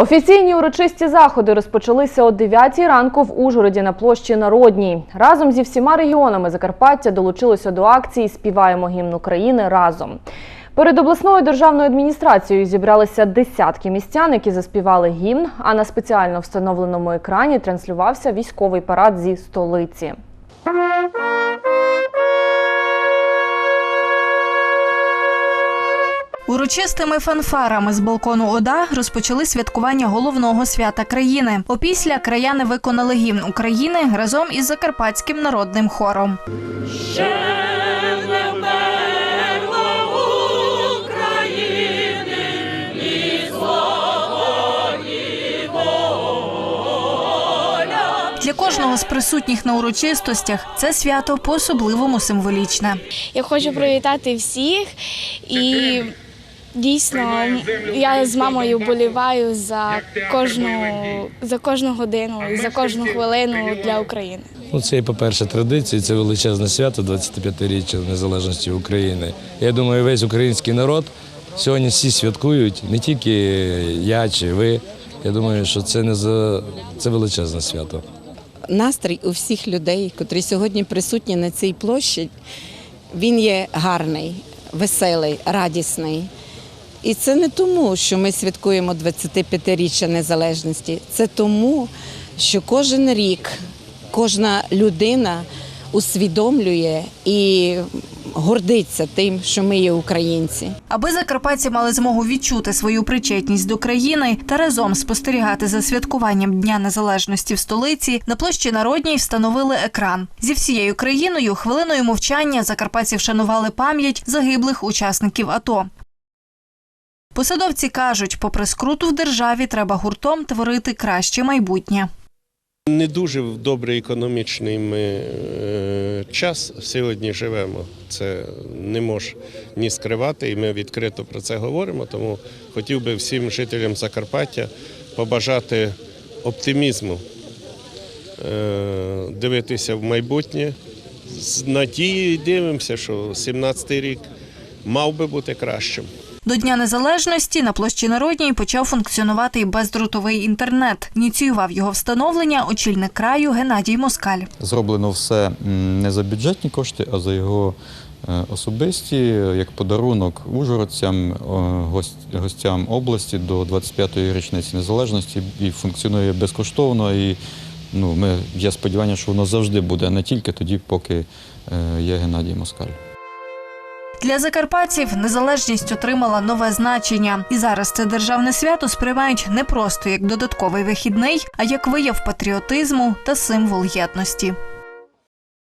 Офіційні урочисті заходи розпочалися о 9 ранку в Ужгороді на площі Народній. Разом зі всіма регіонами Закарпаття долучилося до акції Співаємо гімн України разом. Перед обласною державною адміністрацією зібралися десятки містян, які заспівали гімн. А на спеціально встановленому екрані транслювався військовий парад зі столиці. Урочистими фанфарами з балкону ОДА розпочали святкування головного свята країни. Опісля краяни виконали гімн України разом із Закарпатським народним хором. Для кожного з присутніх на урочистостях це свято по-особливому символічне. Я хочу привітати всіх і дійсно я з мамою боліваю за кожну за кожну годину і за кожну хвилину для України. Ну, це, по-перше, традиція, це величезне свято 25-річчя незалежності України. Я думаю, весь український народ сьогодні всі святкують, не тільки я чи ви. Я думаю, що це не за це величезне свято. настрій у всіх людей, котрі сьогодні присутні на цій площі, він є гарний, веселий, радісний. І це не тому, що ми святкуємо 25-річчя незалежності. Це тому, що кожен рік кожна людина усвідомлює і гордиться тим, що ми є українці. Аби закарпатці мали змогу відчути свою причетність до країни та разом спостерігати за святкуванням Дня Незалежності в столиці, на площі Народній встановили екран. Зі всією країною хвилиною мовчання закарпатці вшанували пам'ять загиблих учасників АТО. Посадовці кажуть, попри скруту в державі, треба гуртом творити краще майбутнє. Не дуже в добрий економічний ми е, час сьогодні живемо. Це не мож ні скривати, і ми відкрито про це говоримо. Тому хотів би всім жителям Закарпаття побажати оптимізму, е, дивитися в майбутнє. З надією дивимося, що 17-й рік мав би бути кращим. До Дня Незалежності на площі Народній почав функціонувати і бездротовий інтернет. Ініціював його встановлення очільник краю Геннадій Москаль. Зроблено все не за бюджетні кошти, а за його е, особисті, як подарунок ужгородцям, е, гостям області до 25-ї річниці незалежності і функціонує безкоштовно. І ну, ми, є сподівання, що воно завжди буде, не тільки тоді, поки е, є Геннадій Москаль. Для закарпатців незалежність отримала нове значення, і зараз це державне свято сприймають не просто як додатковий вихідний, а як вияв патріотизму та символ єдності.